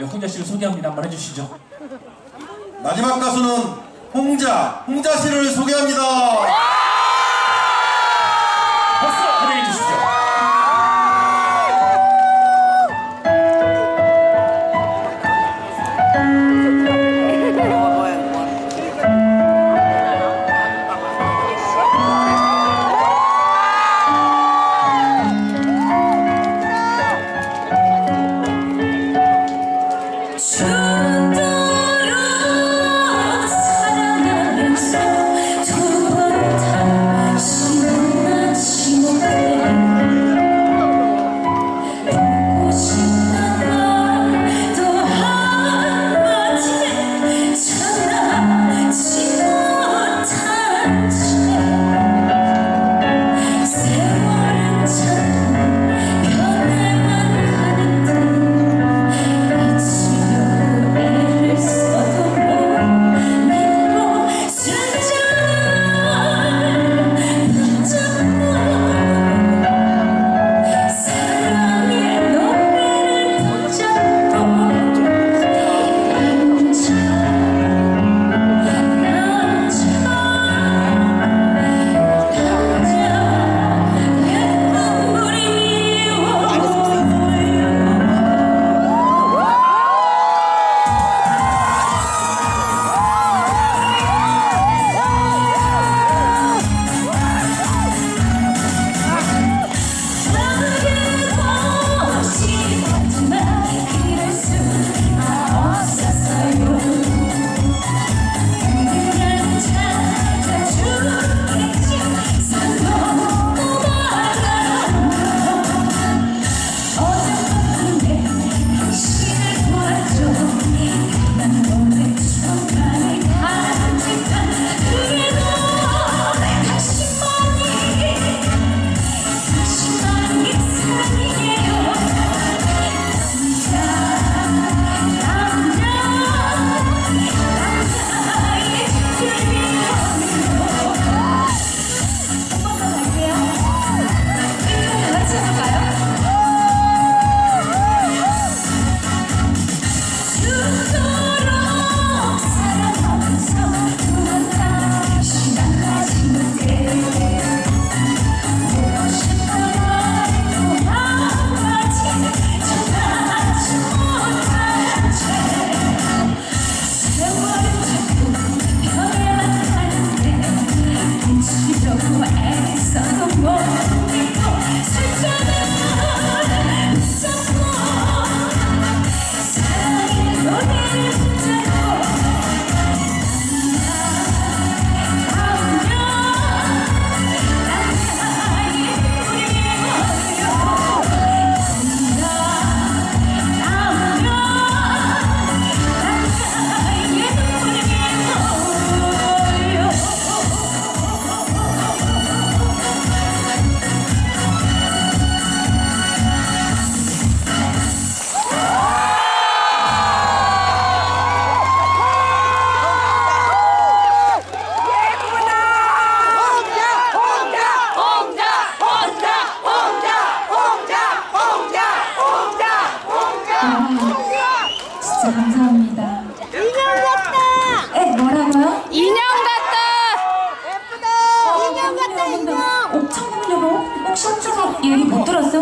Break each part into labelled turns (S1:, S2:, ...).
S1: 홍자 씨를 소개합니다. 한번 해주시죠.
S2: 마지막 가수는 홍자, 홍자 씨를 소개합니다.
S1: 박수 보내해 주시죠.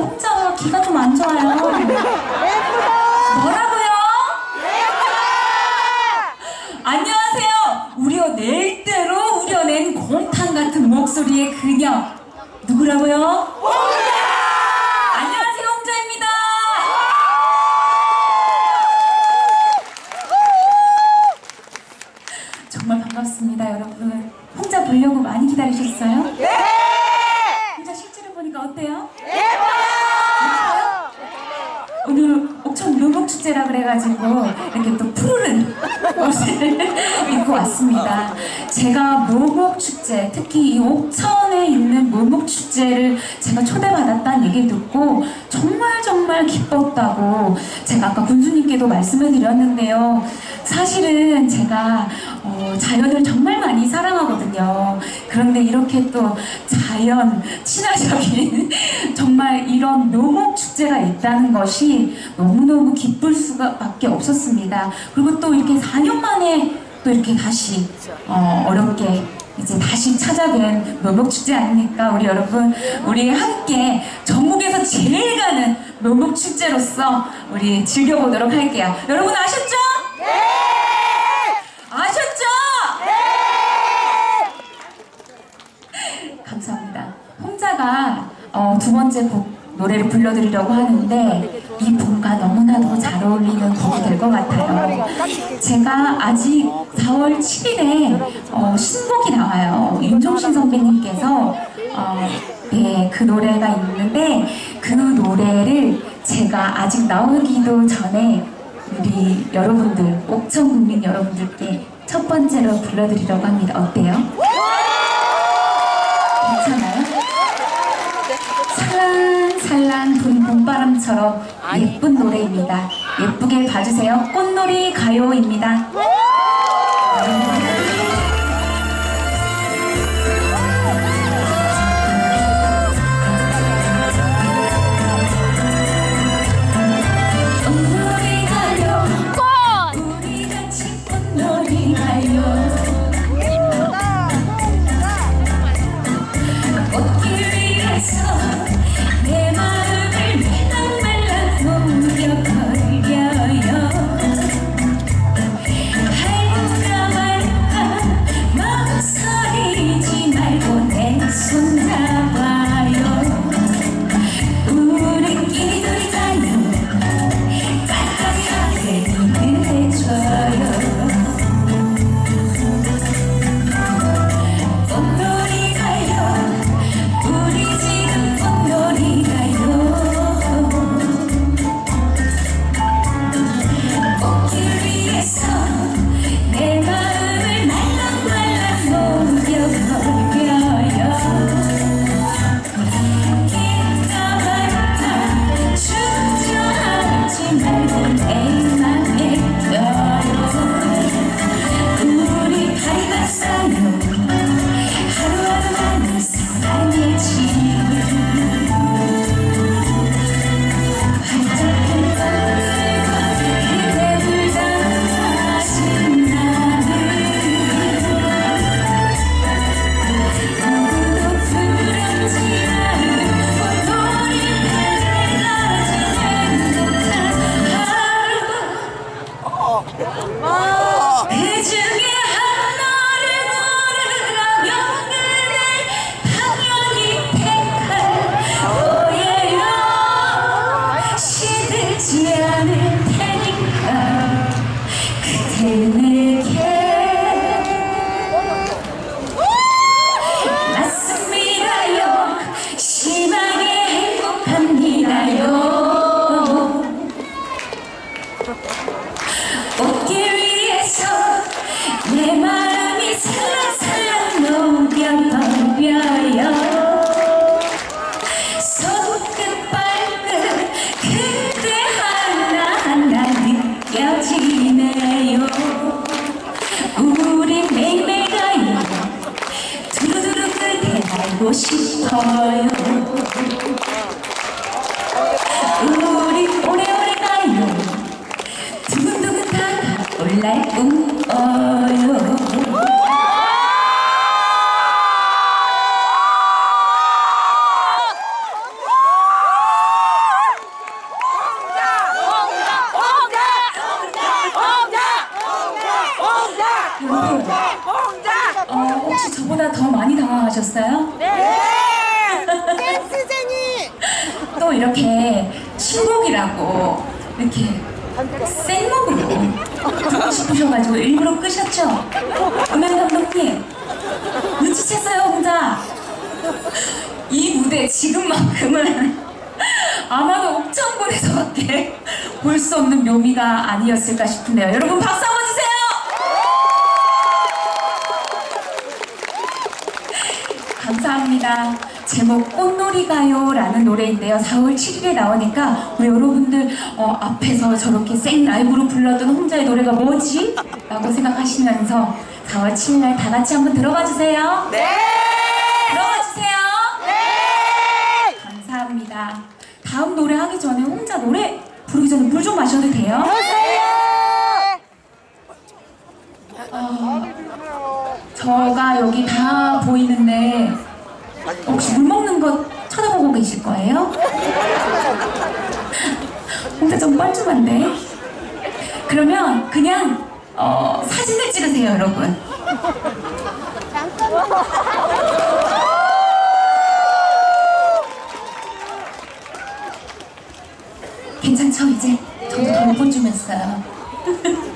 S3: 혼자 기가 좀 안 좋아요. 이렇게 또 푸른 옷을 입고 왔습니다. 제가 모곡 축제, 특히 이 옥천 서해에 있는 물목축제를 제가 초대받았다는 얘기를 듣고 정말 정말
S1: 기뻤다고 제가 아까 군수님께도 말씀을 드렸는데요. 사실은 제가 어, 자연을 정말 많이 사랑하거든요. 그런데 이렇게 또 자연, 친화적인 정말 이런 묘목축제가 있다는 것이 너무너무 기쁠 수밖에 없었습니다. 그리고 또 이렇게 4년 만에 또 이렇게 다시 어, 어렵게 이제 다시 찾아뵌 묘목축제 아닙니까? 우리 여러분, 우리 함께 전국에서 제일 가는 묘목축제로서 우리 즐겨보도록 할게요. 여러분 아셨죠? 네! 아셨죠? 네! 감사합니다. 홍자가 어, 두 번째 곡 노래를 불러드리려고 하는데 이 곡과 너무나도 잘 어울리는 곡이 될 것 같아요. 제가 아직 4월 7일에 어, 신곡이 나와요. 윤종신 선배님께서 어, 네, 그 노래가 있는데 그 노래를 제가 아직 나오기도 전에 우리 여러분들, 옥천 국민 여러분들께 첫 번째로 불러드리려고 합니다. 어때요? 괜찮아요? 살랑살랑 분 봄바람처럼 예쁜 노래입니다. 예쁘게 봐주세요. 꽃놀이 가요입니다. 꽃길 위에서 내 마음이 살랑살랑 녹여버려요. 손끝 발끝 그대 하나하나 느껴지네요. 우리 매일매일 두루두루 그대 알고 싶어요 어, 혹시 저보다 더 많이 당황하셨어요?
S4: 댄스쟁이!
S1: 또 이렇게 신곡이라고 이렇게 듣고 싶으셔가지고 일부러 끄셨죠? 음향 감독님. 눈치챘어요 혼자. 이 무대 지금만큼은 아마도 옥천군에서밖에 볼 수 없는 묘미가 아니었을까 싶은데요. 여러분 박수 한번 주세요! 감사합니다 제목 꽃놀이 가요 라는 노래인데요. 4월 7일에 나오니까 우리 여러분들 어, 앞에서 저렇게 생 라이브로 불렀던 홍자의 노래가 뭐지? 라고 생각하시면서 4월 7일날 다 같이 한번 들어봐 주세요. 네. 들어봐 주세요. 네. 감사합니다. 다음 노래 하기 전에 홍자 노래 부르기 전에 물 좀 마셔도 돼요? 어, 저가 여기 다 보이는데 혹시 물 먹는 거 쳐다보고 계실 거예요? 근데 좀 뻘쭘한데? 그러면 그냥 어, 사진을 찍으세요 여러분 괜찮죠 이제? 저도 했어요